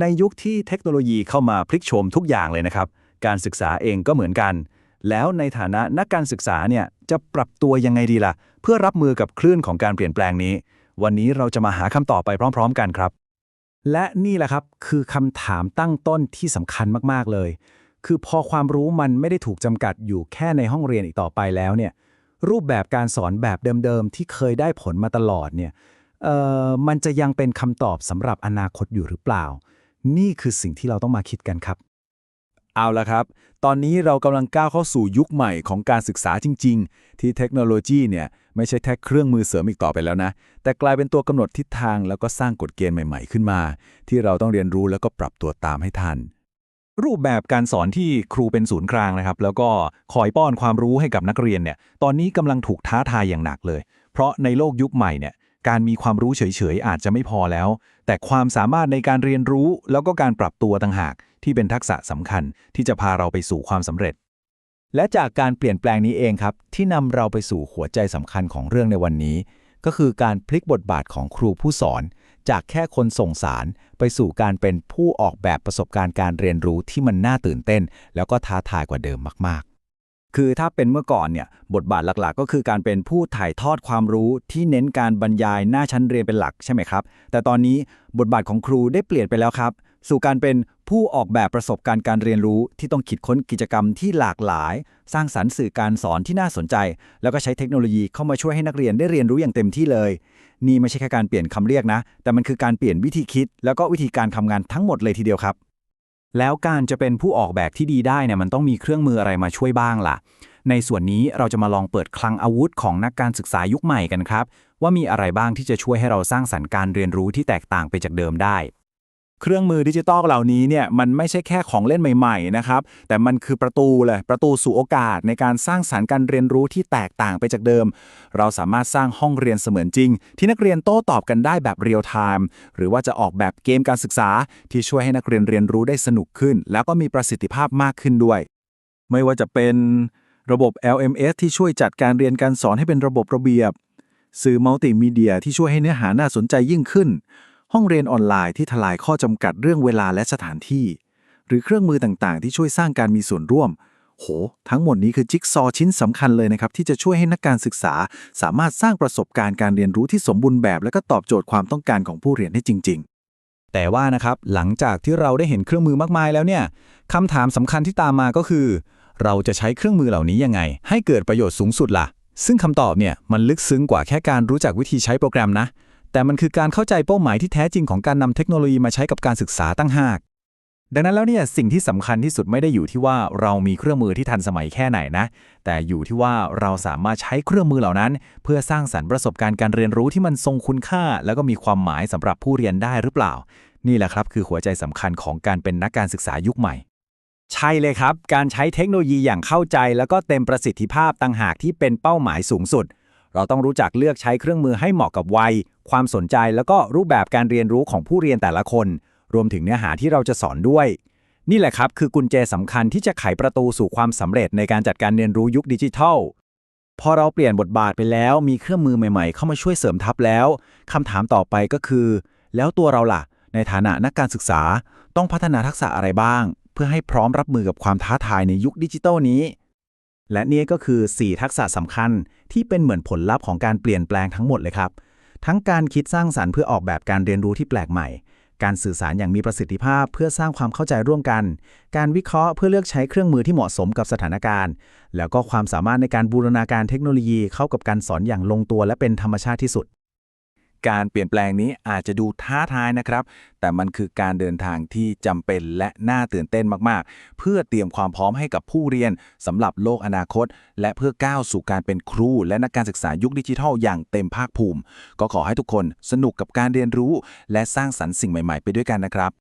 ในยุคที่เทคโนโลยีเข้ามาพลิกโฉมทุกอย่างเลยนะครับ การศึกษาเองก็เหมือนกัน แล้วในฐานะนักการศึกษาเนี่ยจะปรับตัวยังไงดีล่ะ เพื่อรับมือกับคลื่นของการเปลี่ยนแปลงนี้ วันนี้เราจะมาหาคำตอบไปพร้อม ๆ กันครับ และนี่แหละครับคือคำถามตั้งต้นที่สำคัญมากๆเลย คือพอความรู้มันไม่ได้ถูกจำกัดอยู่แค่ในห้องเรียนอีกต่อไปแล้วเนี่ยรูปแบบการสอนแบบเดิมๆที่เคยได้ผลมาตลอดเนี่ยเอ่อมันจะยังเป็นคำตอบสำหรับอนาคตอยู่หรือเปล่า นี่คือสิ่งที่เราต้องมาคิดกันครับ เอาละครับ ตอนนี้เรากำลังก้าวเข้าสู่ยุคใหม่ของการศึกษาจริง ๆ ที่เทคโนโลยีเนี่ยไม่ใช่แค่เครื่องมือเสริมอีกต่อไปแล้วนะ แต่กลายเป็นตัวกำหนดทิศทางแล้วก็สร้างกฎเกณฑ์ใหม่ ๆ ขึ้นมา ที่เราต้องเรียนรู้แล้วก็ปรับตัวตามให้ทันรูปแบบการสอนที่ครูเป็นศูนย์กลางนะครับ แล้วก็คอยป้อนความรู้ให้กับนักเรียนเนี่ยตอนนี้กำลังถูกท้าทายอย่างหนักเลย เพราะในโลกยุคใหม่เนี่ย การมีความรู้เฉยๆ อาจจะไม่พอแล้ว แต่ความสามารถในการเรียนรู้แล้วก็การปรับตัวต่างหากที่เป็นทักษะสำคัญที่จะพาเราไปสู่ความสำเร็จ และจากการเปลี่ยนแปลงนี้เองครับ ที่นำเราไปสู่หัวใจสำคัญของเรื่องในวันนี้ ก็คือการพลิกบทบาทของครูผู้สอน จากแค่คนส่งสาร ไปสู่การเป็นผู้ออกแบบประสบการณ์การเรียนรู้ที่มันน่าตื่นเต้น แล้วก็ท้าทายกว่าเดิมมาก คือถ้าเป็นเมื่อก่อนเนี่ยบทบาทหลักๆ ก็คือการเป็นผู้ถ่ายทอดความรู้ที่เน้นการบรรยายหน้าชั้นเรียนเป็นหลักใช่ไหมครับ แต่ตอนนี้บทบาทของครูได้เปลี่ยนไปแล้วครับ สู่การเป็นผู้ออกแบบประสบการณ์การเรียนรู้ที่ต้องคิดค้นกิจกรรมที่หลากหลาย สร้างสรรค์สื่อการสอนที่น่าสนใจ แล้วก็ใช้เทคโนโลยีเข้ามาช่วยให้นักเรียนได้เรียนรู้อย่างเต็มที่เลย นี่ไม่ใช่แค่การเปลี่ยนคำเรียกนะ แต่มันคือการเปลี่ยนวิธีคิด แล้วก็วิธีการทำงานทั้งหมดเลยทีเดียวครับ แล้วการจะเป็นผู้ออกแบบที่ดีได้เนี่ยมันต้องมีเครื่องมืออะไรมาช่วยบ้างล่ะ ในส่วนนี้เราจะมาลองเปิดคลังอาวุธของนักการศึกษายุคใหม่กันครับ ว่ามีอะไรบ้างที่จะช่วยให้เราสร้างสรรค์การเรียนรู้ที่แตกต่างไปจากเดิมได้ เครื่องมือดิจิตอลเหล่านี้เนี่ยมันไม่ใช่แค่ของเล่นใหม่ๆนะครับแต่มันคือประตูเลยประตูสู่โอกาสในการสร้างสารรค์การเรียนรู้ที่แตกต่างไปจากเดิม เราสามารถสร้างห้องเรียนเสมือนจริง ที่นักเรียนโต้ตอบกันได้แบบเรียลไทม์หรือว่าจะออกแบบเกมการศึกษา ที่ช่วยให้นักเรียนเรียนรู้ได้สนุกขึ้น แล้วก็มีประสิทธิภาพมากขึ้นด้วย ไม่ว่าจะเป็นระบบ LMS ที่ช่วยจัดการเรียนการสอนให้เป็นระบบระเบียบ สื่อมัลติมีเดียที่ช่วยให้เนื้อหาน่าสนใจยิ่งขึ้น ห้องเรียนออนไลน์ที่ทลายข้อจำกัดเรื่องเวลาและสถานที่ หรือเครื่องมือต่างๆ ที่ช่วยสร้างการมีส่วนร่วม โห ทั้งหมดนี้คือจิ๊กซอว์ชิ้นสำคัญเลยนะครับ ที่จะช่วยให้นักการศึกษา สามารถสร้างประสบการณ์การเรียนรู้ที่สมบูรณ์แบบ และก็ตอบโจทย์ความต้องการของผู้เรียนได้จริง ๆแต่ว่านะครับหลังจากที่เราได้เห็นเครื่องมือมากมายแล้วเนี่ยคำถามสำคัญที่ตามมาก็คือ เราจะใช้เครื่องมือเหล่านี้ยังไง ให้เกิดประโยชน์สูงสุดล่ะ ซึ่งคำตอบเนี่ยมันลึกซึ้งกว่าแค่การรู้จักวิธีใช้โปรแกรมนะ แต่มันคือการเข้าใจเป้าหมายที่แท้จริงของการนำเทคโนโลยีมาใช้กับการศึกษาตั้งหาก ดังนั้นแล้วเนี่ยสิ่งที่สำคัญที่สุดไม่ได้อยู่ที่ว่าเรามีเครื่องมือที่ทันสมัยแค่ไหนนะ แต่อยู่ที่ว่าเราสามารถใช้เครื่องมือเหล่านั้น เพื่อสร้างสรรค์ประสบการณ์การเรียนรู้ที่มันทรงคุณค่า แล้วก็มีความหมายสำหรับผู้เรียนได้หรือเปล่า นี่แหละครับคือหัวใจสำคัญของการเป็นนักการศึกษายุคใหม่ใช่เลยครับ การใช้เทคโนโลยีอย่างเข้าใจ แล้วก็เต็มประสิทธิภาพต่างหากที่เป็นเป้าหมายสูงสุด เราต้องรู้จักเลือกใช้เครื่องมือให้เหมาะกับวัย ความสนใจแล้วก็รูปแบบการเรียนรู้ของผู้เรียนแต่ละคน รวมถึงเนื้อหาที่เราจะสอนด้วย นี่แหละครับคือกุญแจสำคัญที่จะไขประตูสู่ความสำเร็จในการจัดการเรียนรู้ยุคดิจิทัลพอเราเปลี่ยนบทบาทไปแล้ว มีเครื่องมือใหม่ๆ เข้ามาช่วยเสริมทัพแล้วคำถามต่อไปก็คือ แล้วตัวเราล่ะ ในฐานะนักการศึกษาต้องพัฒนาทักษะอะไรบ้าง เพื่อให้พร้อมรับมือกับความท้าทายในยุคดิจิทัลนี้ และนี่ก็คือ 4 ทักษะสำคัญที่เป็นเหมือนผลลัพธ์ของการเปลี่ยนแปลงทั้งหมดเลยครับ ทั้งการคิดสร้างสรรค์เพื่อออกแบบการเรียนรู้ที่แปลกใหม่ การสื่อสารอย่างมีประสิทธิภาพเพื่อสร้างความเข้าใจร่วมกัน การวิเคราะห์เพื่อเลือกใช้เครื่องมือที่เหมาะสมกับสถานการณ์ แล้วก็ความสามารถในการบูรณาการเทคโนโลยีเข้ากับการสอนอย่างลงตัวและเป็นธรรมชาติที่สุด การเปลี่ยนแปลงนี้อาจจะดูท้าทายนะครับ แต่มันคือการเดินทางที่จำเป็นและน่าตื่นเต้นมากๆ เพื่อเตรียมความพร้อมให้กับผู้เรียนสำหรับโลกอนาคต และเพื่อก้าวสู่การเป็นครู และนักการศึกษายุคดิจิทัลอย่างเต็มภาคภูมิ ก็ขอให้ทุกคนสนุกกับการเรียนรู้ และสร้างสรรค์สิ่งใหม่ๆ ไปด้วยกันนะครับ